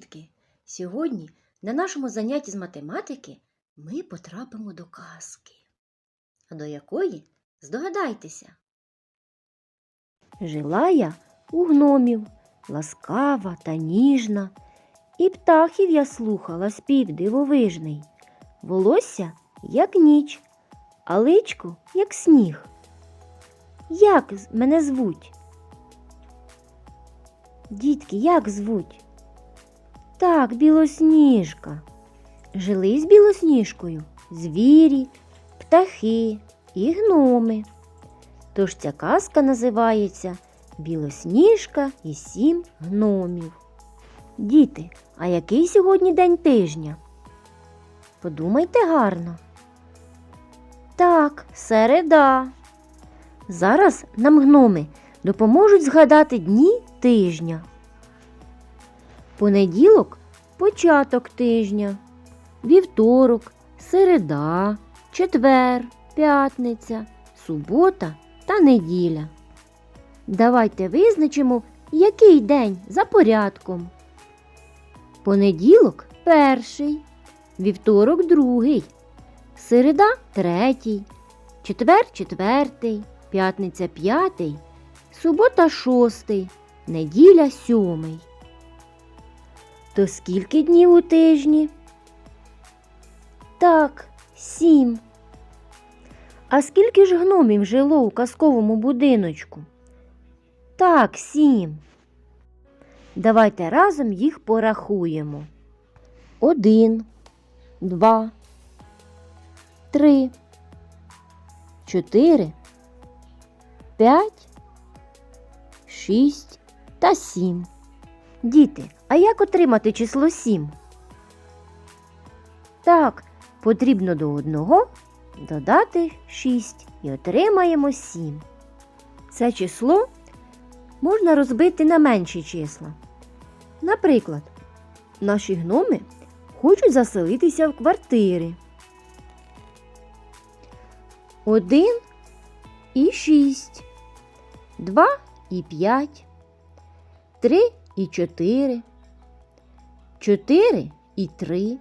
Дітки! Сьогодні на нашому занятті з математики ми потрапимо до казки. А до якої здогадайтеся. Жила я у гномів, ласкава та ніжна, і птахів я слухала спів дивовижний, волосся, як ніч, а личко, як сніг. Як мене звуть? Дітки, як звуть? Так, білосніжка. Жили з білосніжкою звірі, птахи і гноми. Тож ця казка називається Білосніжка і сім гномів. Діти, а який сьогодні день тижня? Подумайте гарно. Так, середа. Зараз нам гноми допоможуть згадати дні тижня. Понеділок початок тижня, вівторок, середа, четвер, п'ятниця, субота та неділя. Давайте визначимо, який день за порядком. Понеділок перший, вівторок другий, середа третій, четвер четвертий, п'ятниця п'ятий, субота шостий, неділя сьомий. То скільки днів у тижні? Так, сім. А скільки ж гномів жило у казковому будиночку? Так, сім. Давайте разом їх порахуємо. Один, два, три, чотири, п'ять, шість та сім. Діти, а як отримати число 7? Так, потрібно до одного додати 6 і отримаємо 7. Це число можна розбити на менші числа. Наприклад, наші гноми хочуть заселитися в квартири. 1 і 6, 2 і 5, 3 і 4, 4 і 3,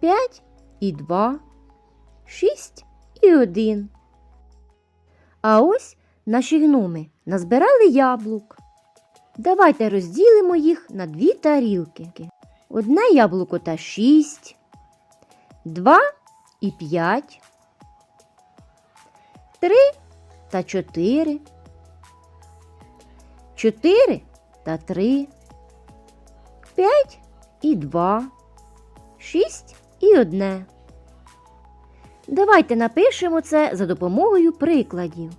5 і 2, 6 і 1. А ось наші гноми назбирали яблук. Давайте розділимо їх на дві тарілки. Одне яблуко та 6, 2 і 5, 3 та 4, 4 та 3, 5 і 2, 6 і 1. Давайте напишемо це за допомогою прикладів.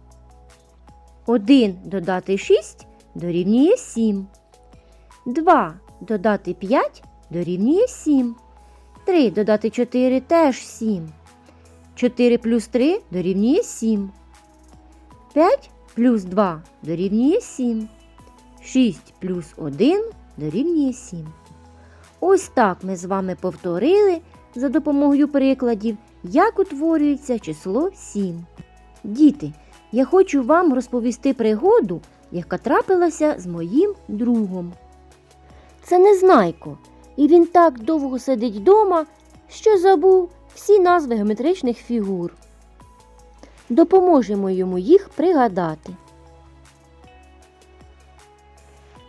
1 додати 6 дорівнює 7. 2 додати 5 дорівнює 7. 3 додати 4 теж 7. 4 плюс 3 дорівнює 7. 5 плюс 2 дорівнює 7. 6 плюс 1 дорівнює 7. Ось так ми з вами повторили за допомогою прикладів, як утворюється число 7. Діти, я хочу вам розповісти пригоду, яка трапилася з моїм другом. Це Незнайко, і він так довго сидить вдома, що забув всі назви геометричних фігур. Допоможемо йому їх пригадати.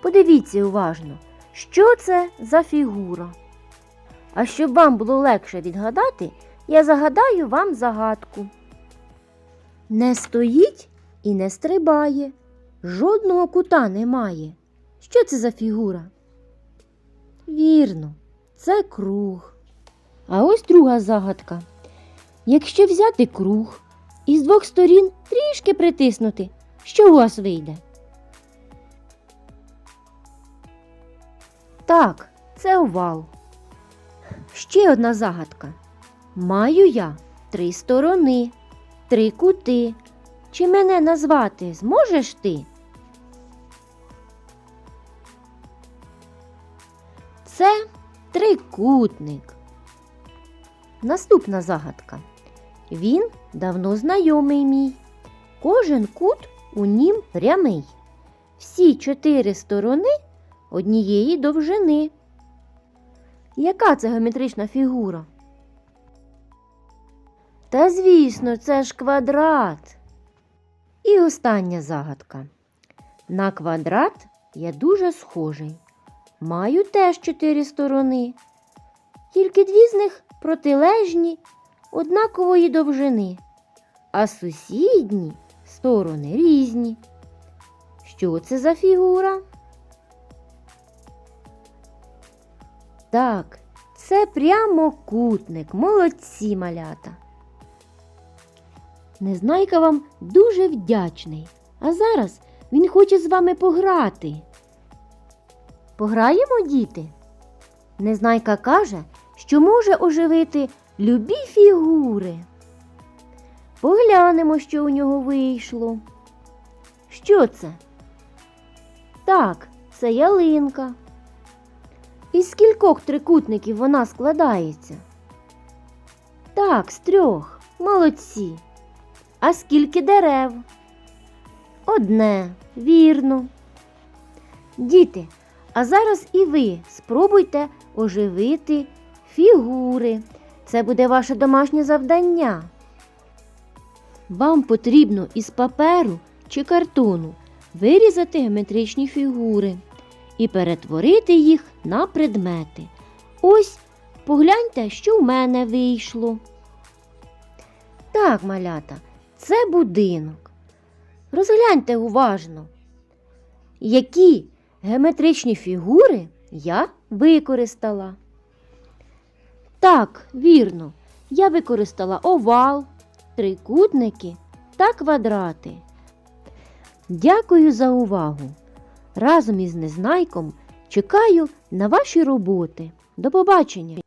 Подивіться уважно, що це за фігура. А щоб вам було легше відгадати, я загадаю вам загадку. Не стоїть і не стрибає, жодного кута немає. Що це за фігура? Вірно, це круг. А ось друга загадка. Якщо взяти круг і з двох сторін трішки притиснути, що у вас вийде? Так, це овал. Ще одна загадка. Маю я три сторони, три кути. Чи мене назвати зможеш ти? Це трикутник. Наступна загадка. Він давно знайомий мій. Кожен кут у нім прямий. Всі чотири сторони однієї довжини. Яка це геометрична фігура? Та звісно, це ж квадрат. І остання загадка. На квадрат я дуже схожий. Маю теж чотири сторони. Тільки дві з них протилежні однакової довжини, а сусідні сторони різні. Що це за фігура? Так, це прямокутник. Молодці малята. Незнайка вам дуже вдячний, а зараз він хоче з вами пограти. Пограємо, діти? Незнайка каже, що може оживити любі фігури. Поглянемо, що у нього вийшло. Що це? Так, це ялинка. Із скількох трикутників вона складається? Так, з трьох. Молодці. А скільки дерев? Одне, вірно. Діти, а зараз і ви спробуйте оживити фігури. Це буде ваше домашнє завдання. Вам потрібно із паперу чи картону вирізати геометричні фігури і перетворити їх на предмети. Ось погляньте, що в мене вийшло. Так, малята, це будинок. Розгляньте уважно, які геометричні фігури я використала. Так, вірно, я використала овал, трикутники та квадрати. Дякую за увагу! Разом із Незнайком чекаю на ваші роботи. До побачення!